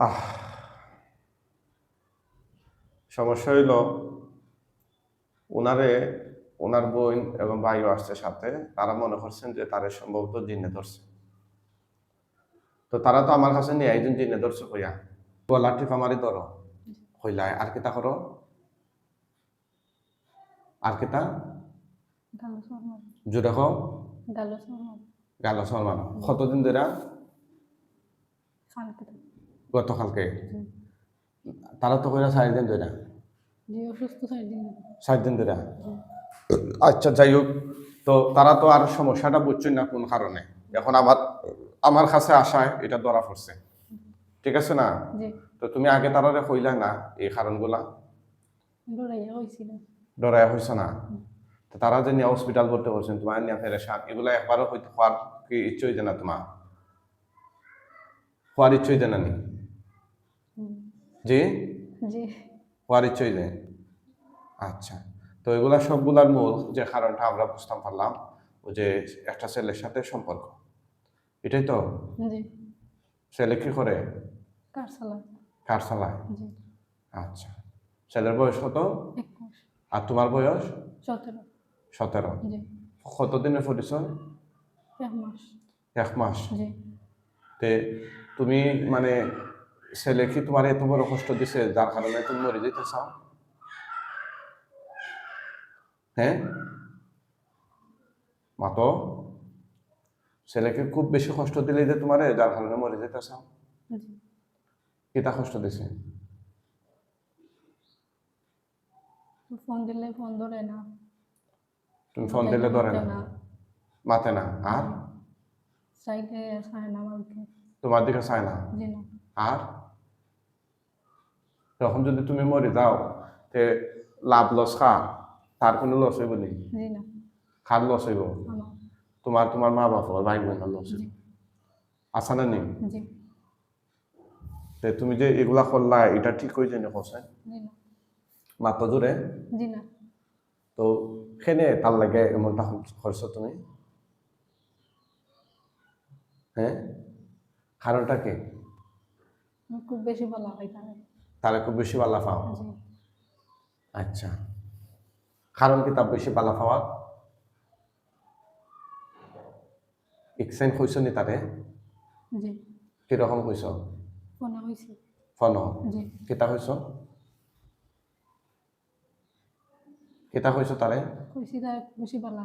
আহ সমস্যা হইল ওনারে ওনার বোন এবং ভাইও আসছে সাথে তারা মনে করছেন যে তারে সম্ভবত জিনে ধরছে। তো তারা তো আমার কাছে নিয়ে একজন জিনে ধরছে কইয়া গলা টিপা মারি ধরো। কইলায় আর কিতা করো? আর কিতা? জুড়ে খাও গালো সলমান কতদিন ধরে গতকালকে। তারা তো কইরা চার দিন ধরে চার দিন ধরে। ধরে আচ্ছা। যাই হোক তো তারা তো আর সমস্যাটা বুঝছেন না কোন কারণে। এখন আমার আমার কাছে আসায় এটা ধরা পড়ছে। ঠিক আছে না? তো তুমি আগে তারারে কইলা না এই কারণগুলা? ডরায় হয়েছে না? তো তারা যে নিয়ে হসপিটাল করতে বলছেন তোমার নিয়ে ফেরেশান এগুলা একবারও হইতে হওয়ার কি ইচ্ছে হইতে না তোমার? হওয়ার ইচ্ছে হইতে না নি? জি? যে হওয়ার ইচ্ছে হইতে আচ্ছা তো এগুলা সবগুলার মূল যে কারণটা আমরা বুঝতাম পারলাম ও যে একটা ছেলের সাথে সম্পর্ক। এটাই তো? ছেলে কি করে? কার চালায় যে আচ্ছা ছেলের বয়স কত? আর তোমার বয়স? সতেরো। কতদিনের পরিচয় এক মাস। এক মাস। যে তে তুমি মানে ছেলে কি তোমার এত বড় কষ্ট দিছে? যার কারণে তুমি মরে যেতে চাও হ্যাঁ মাতো ছেলেকে খুব বেশি কষ্ট দিলে যে তোমার যার কারণে মরে যেতে চাও কিতা কষ্ট দিছে? ফোন দিলে ফোন ধরে না। তুমি ফোন দিলে ধরে না? মাতে না। আর? সাইডে চায় না তোমার দিকে চায় না। আর? তখন যদি তুমি মরে যাও তে লাভ লস খা তার কোনো লস হইব নি জি না। খার লস হইব। তোমার তোমার মা বাবা ভাই বোনের লস হইব। আশা না নেই? তে তুমি যে এগুলা করলা এটা ঠিক হয়ে যায় হোসেন মাত্র জোরে তো সেনে তার লাগে এমনটা করছ তুমি? হ্যাঁ কারণটা কি? খুব বেশি বলা হয় তাহলে খুব বেশি বালা পাও জি। আচ্ছা। কারণ কি তার বেশি বালা পাওয়া? এক্সেন্ট হয়েছ নি জি। কীরকম হয়েছ ফোনে কেতা হয়েছ কেতা হয়েছ তারে? কইছি তার বেশি বালা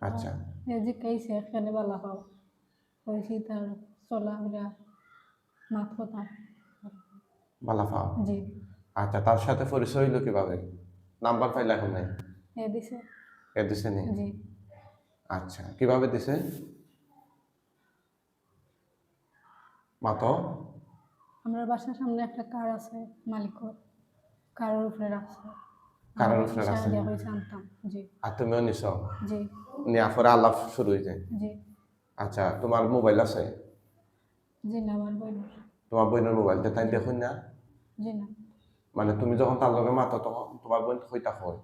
আচ্ছা। এই যে কাইছে এখানে বালা পাও। কইছি তার চলাফেরা মাত কথা। বালা পাও জি। আচ্ছা তার সাথে পরিচয় হইল কীভাবে? নাম্বার পাইলে এখন নাই? এ দিছে। এ দিছে নি? জি। আচ্ছা কীভাবে দিছে? মাতো আমরা বাসার সামনে একটা কার আছে মালিকর কারের উপরে রাখছে। কারের উপরে রাখছে? জি। আর তুমিও নিছ? জি। নেওয়ার পরে আলাপ শুরু হয়ে যায় জি। আচ্ছা তোমার মোবাইল আছে? জি না আমার বোন তোমার বোনের মোবাইলটা তাই দেখুন না? জি না। মানে তুমি যখন তার লগে মাতো তখন তোমার বোন কইটা হয়?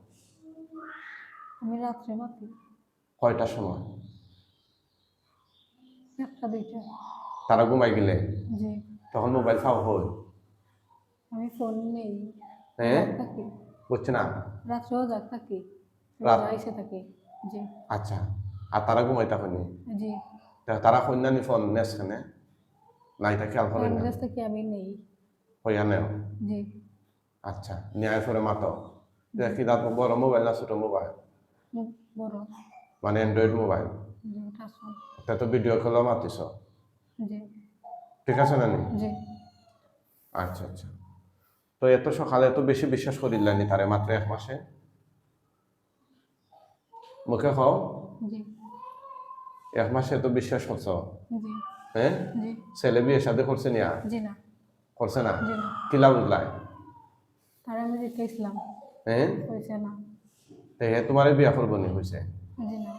আমি রাত্রে মাতি। কয়টার সময়? একটা দুইটা। তারা ঘুমাই গেলে? জি। তখন মোবাইল ফাও হয়? আমি ফোন নেই। হ্যাঁ? বুঝছে না? রাত্রেও জাগ থাকি। রাত- এসে থাকি। জি। আচ্ছা। আর তারা ঘুমাইতা হয়নি জি। তারা কন্যা নি ফোন নেসখানে নাই তা খেয়াল করে না? কংগ্রেস থেকে আমি নেই? হইয়া নেও জি। আচ্ছা ন্যায় করে মাতো। দেখি দাঁত বড় মোবাইল না ছোট মোবাইল? বড়। মানে অ্যান্ড্রয়েড মোবাইল? তা তো ভিডিও কলও মাতিস জি। ঠিক আছে নানি? জি। আচ্ছা আচ্ছা। তো এত সকালে এত বেশি বিশ্বাস করিলেনি তারে মাত্র এক মাসে? মুখে খাও জি। এক মাসে এত বিশ্বাস করছ? জি। হ্যাঁ? ছেলে বিয়ে সাথে করছে নিয়া? জি না। করছে না? কিলা বুঝলাই তারা আমি জিজ্ঞাসলাম হ্যাঁ? হয়েছে না। তো হে তোমার বিয়া করব নি হয়েছে? জি না।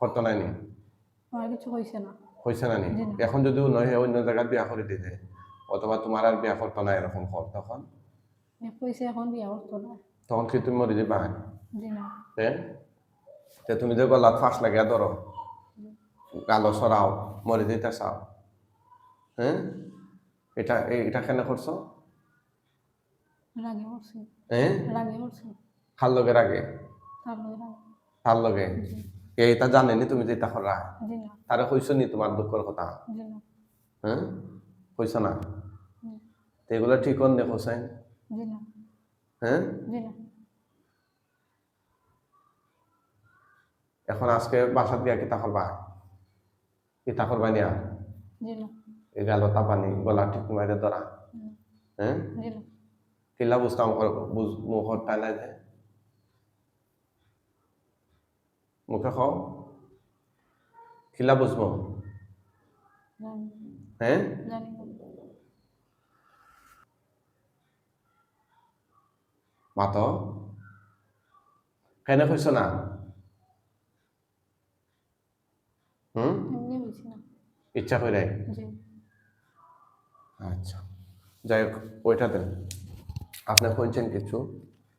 করতো নাই নি? আমার কিছু হয়েছে না। হয়েছে না নি? এখন যদি নয় অন্য জায়গায় বিয়া করে দিতে। অথবা তোমার আর বিয়া করতো না এরকম কর তখন? এখন বিয়া করতো না। তখন কি তুমি মরে যাবা? জি না। হ্যাঁ তে তুমি যে গলাত ফাঁস লাগিয়া ধরো। গালো সরাও মরে যেতে চাও। হ্যাঁ? এটা এটা কেন করছ? রাগে করছি হ্যাঁ? রাগে করছি খাল লগের আগে তার লগে এইটা জানেনি তুমি যেটা করা? তারা কইছো নি তোমার দুঃখের কথা? হ্যাঁ? কইছো না। এগুলো ঠিক হন দেখো জি হ্যাঁ? এখন আজকে বাসাত গিয়া কিতা করবা? কিতা করবা নিয়া? জি না পানি গলা ঠিক মারে ধরা। হ্যাঁ কিলা বুঝতাম বুঝ মুখর টাইলাই দে। মুখে খাও কিলা বুঝব হ্যাঁ মাত। কেনে কইছ না? ইচ্ছা করে আচ্ছা যাই হোক ওইটা দেন। আপনি শুনছেন কিছু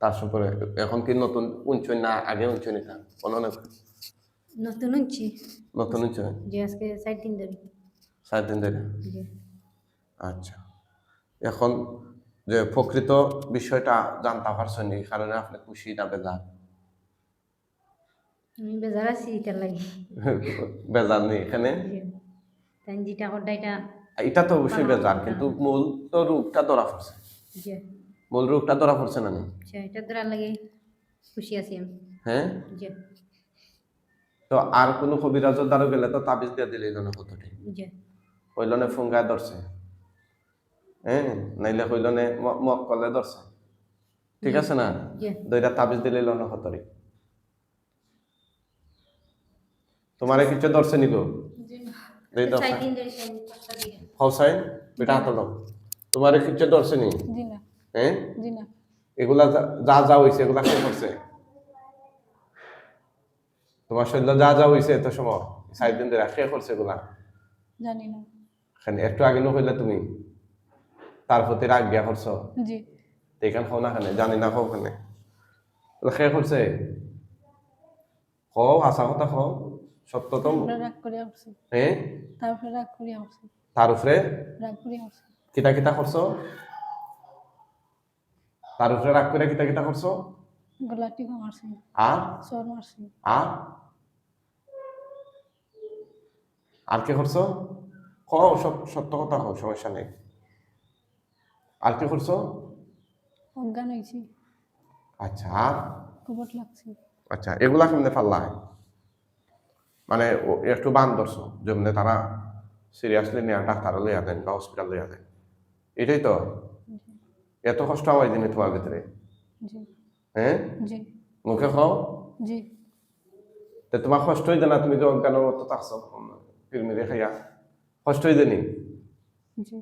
তার উপরে এখন কি নতুন উঞ্চন না আগে উঞ্চনি না কোনো না। নতুন হচ্ছি নতুন উঞ্চন যে আজকে ষাট দিন ধরে। সাত দিন ধরে? আচ্ছা। এখন যে প্রকৃত বিষয়টা জানতে পারছেন এই কারণে আপনি খুশি না বেজার? আমি বেজার আছি এটার লাগি। বেজার নেই এখানে? জি। যেটা এটা এটা তো অবশ্যই বেজার কিন্তু মূল তো রূপটা ধরা পড়ছে। মূল রূপটা ধরা পড়ছে না এটা ধরার লাগে খুশি আছি আমি। হ্যাঁ? তো আর কোনো কবিরাজের দ্বারা গেলে তো তাবিজ দিয়ে দিলে না কতটি জি কইলনে ফুঙ্গায় ধরছে। হ্যাঁ? নাইলে কইলনে মক কলে ধরছে। ঠিক আছে না? দুইটা তাবিজ দিলে লনে কতরি তোমারে কিছু ধরছে নিগো বেটা হাত দাও। তোমারে ধরছে নি? জি না হ্যাঁ জি না এগুলা যা- যা হইছে এগুলা কে করছে তোমার শরীরে যা যা হইছে এত সময়। সাত দিন ধরে কে করছে এগুলা? জানি না। একটু আগে হইলে তুমি? তার প্রতি রাগ গিয়া করছ? জি। এখানে না খানে জানি না খাও খানে কে করছে? খাও আসা কথা খাও সত্য তো তারপরে রাগ করিয়া উঠছি হ্যাঁ তার উপরে? কিতা কিতা করছ? তার উপরে রাগ করে কিতা কিতা করছ? গলা টিপা মারছি। আর চোর মারছি। আর আর কে করছ? কও সব সত্য কথা কও সমস্যা নেই। আর কি করছ? অজ্ঞান হয়েছি। আচ্ছা আর? কবট লাগছি। আচ্ছা এগুলা কেমনে পাল্লা মানে একটু বান ধরছো যেমনি তারা সিরিয়াসলি নেওয়া ডাক্তার লইয়া দেন বা হসপিটাল লইয়া দেন। এটাই তো? এত কষ্ট হয় দিনে তোমার ভিতরে? হ্যাঁ? মুখে খাও? তো তোমার কষ্টই দেনা তুমি যে অজ্ঞানের মতো থাকছো ফিরমিরে খাইয়া কষ্টই দেনি জি।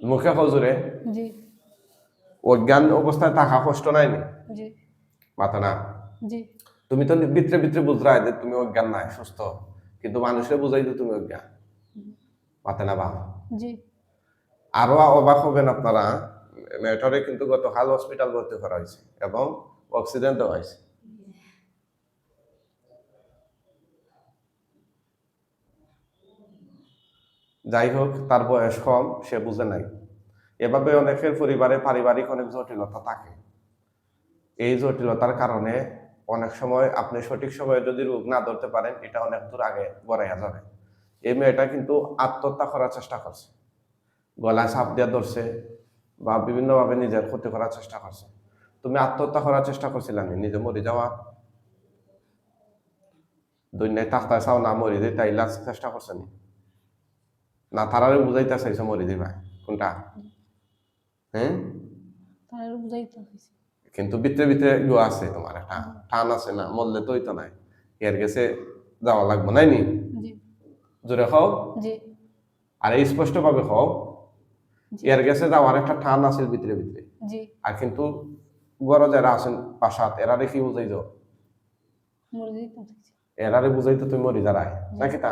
মুখে খাও জোরে। অজ্ঞান অবস্থায় থাকা কষ্ট নাই নি? মাথা না? তুমি তো ভিতরে ভিতরে বুঝরাই যে তুমি অজ্ঞান নাই সুস্থ। কিন্তু মানুষের বুঝাই যে তুমি অজ্ঞান। মাথা না বা আরও অবাক হবেন আপনারা মেয়েটারে কিন্তু গতকাল হসপিটাল ভর্তি করা হয়েছে এবং অক্সিজেন দেওয়া হয়েছে। যাই হোক তার বয়স কম সে বুঝে নাই। এভাবে অনেকের পরিবারে পারিবারিক অনেক জটিলতা থাকে। এই জটিলতার কারণে অনেক সময় আপনি সঠিক সময়ে যদি রোগ না ধরতে পারেন, এটা অনেক দূর আগে গড়াইয়া যাবে এই মেয়েটা কিন্তু আত্মহত্যা করার চেষ্টা করছে। গলায় চাপ দিয়ে ধরছে বা বিভিন্নভাবে নিজের ক্ষতি করার চেষ্টা করছে। তুমি আত্মহত্যা করার চেষ্টা করছিলাম নিজে মরে যাওয়া। দুনিয়ায় তাস্তায় চাও না মরি তাই লাস্ট চেষ্টা করছে নি? না, তারারে বুঝাইতে চাইছে মরি দিবা কোনটা? হ্যাঁ? বুঝাইতে কিন্তু ভিতরে ভিতরে ইয়ে আছে তোমার একটা টান আছে না মরলে তো হইতো নাই। এর গেছে যাওয়া লাগবো নাই নি? জোরে খাও। আর এই স্পষ্টভাবে খাও। জি। এর গেছে যাওয়ার একটা টান আছে ভিতরে ভিতরে। আর কিন্তু গড় যারা আছেন বাসাত এরারে কি বুঝাই যেতে এরারে বুঝাই তো তুমি মরি দাঁড়ায় নাকি তা?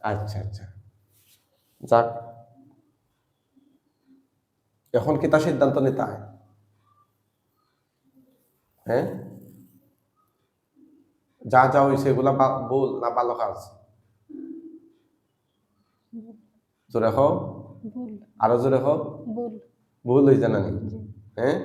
আচ্ছা আচ্ছা। যাক। এখন কি তা সিদ্ধান্ত নিতে হয়? হ্যাঁ? যা যা হয়েছে এগুলা ভুল না ভালো কাজ। জোরে হোক ভুল আরও জোরে হোক ভুল হয়েছে না হ্যাঁ?